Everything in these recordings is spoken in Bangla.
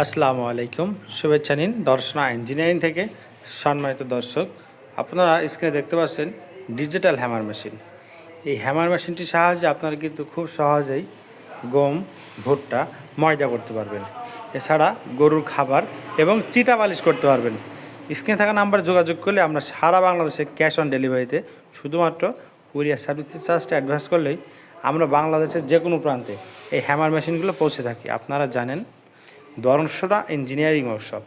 আসসালামু আলাইকুম। শুভেচ্ছা নিন দর্শনা ইঞ্জিনিয়ারিং থেকে সম্মানিত দর্শক। আপনারা স্ক্রিনে দেখতে পাচ্ছেন ডিজিটাল হ্যামার মেশিন এই হ্যামার মেশিনটির সাহায্যে আপনারা কিন্তু খুব সহজেই গম, ভুট্টা, ময়দা করতে পারবেন। এছাড়া গরুর খাবার এবং চিটা বালিশ করতে পারবেন। স্ক্রিনে থাকা নাম্বার যোগাযোগ করলে আমরা সারা বাংলাদেশে ক্যাশ অন ডেলিভারিতে শুধুমাত্র কুরিয়ার সার্ভিস চার্জটা অ্যাডভান্স করলেই আমরা বাংলাদেশের যে কোনো প্রান্তে এই হ্যামার মেশিনগুলো পৌঁছে থাকি। আপনারা জানেন দর্শনা ইঞ্জিনিয়ারিং ওয়ার্কশপ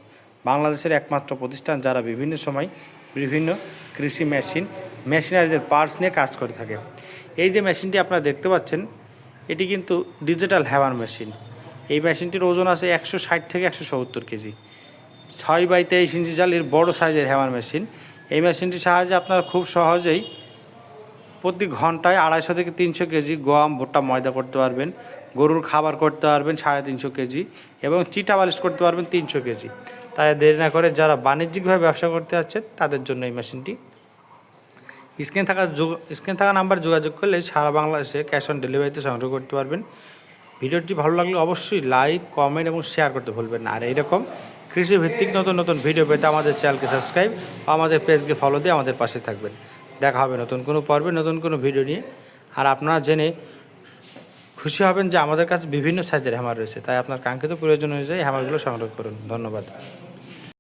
বাংলাদেশের একমাত্র প্রতিষ্ঠান যারা বিভিন্ন সময় বিভিন্ন কৃষি মেশিন মেশিনারিজের পার্টস নিয়ে কাজ করে থাকে। এই যে মেশিনটি আপনারা দেখতে পাচ্ছেন, এটি কিন্তু ডিজিটাল হ্যাভার মেশিন এই মেশিনটির ওজন আছে একশো ষাট থেকে একশো সত্তর কেজি। ছয় বাই তেইশ ইঞ্চি জালির বড় সাইজের হ্যামার মেশিন এই মেশিনটির সাহায্যে আপনারা খুব সহজেই প্রতি ঘন্টায় আড়াইশো থেকে তিনশো কেজি গম, ভুট্টা, ময়দা করতে পারবেন। গরুর খাবার করতে পারবেন সাড়ে তিনশো কেজি এবং চিটা বালিশ করতে পারবেন তিনশো কেজি। তাই দেরি না করে যারা বাণিজ্যিকভাবে ব্যবসা করতে যাচ্ছেন, তাদের জন্য এই মেশিনটি। স্ক্রিনে থাকা স্ক্রিনে থাকা নাম্বার যোগাযোগ করলে সারা বাংলাদেশে ক্যাশ অন ডেলিভারিতে সংগ্রহ করতে পারবেন। ভিডিওটি ভালো লাগলে অবশ্যই লাইক, কমেন্ট এবং শেয়ার করতে ভুলবেন না। আর এইরকম কৃষি ভিত্তিক নতুন নতুন ভিডিও পেতে আমাদের চ্যানেলকে সাবস্ক্রাইব আমাদের পেজকে ফলো দিয়ে আমাদের পাশে থাকবেন। দেখা হবে নতুন কোনো পর্বে, নতুন কোনো ভিডিও নিয়ে। আর আপনারা জেনে খুশি হবেন যে আমাদের কাছে বিভিন্ন সাইজের হ্যামার রয়েছে। তাই আপনার কাঙ্ক্ষিত প্রয়োজন অনুযায়ী হ্যামারগুলো সংগ্রহ করুন। ধন্যবাদ।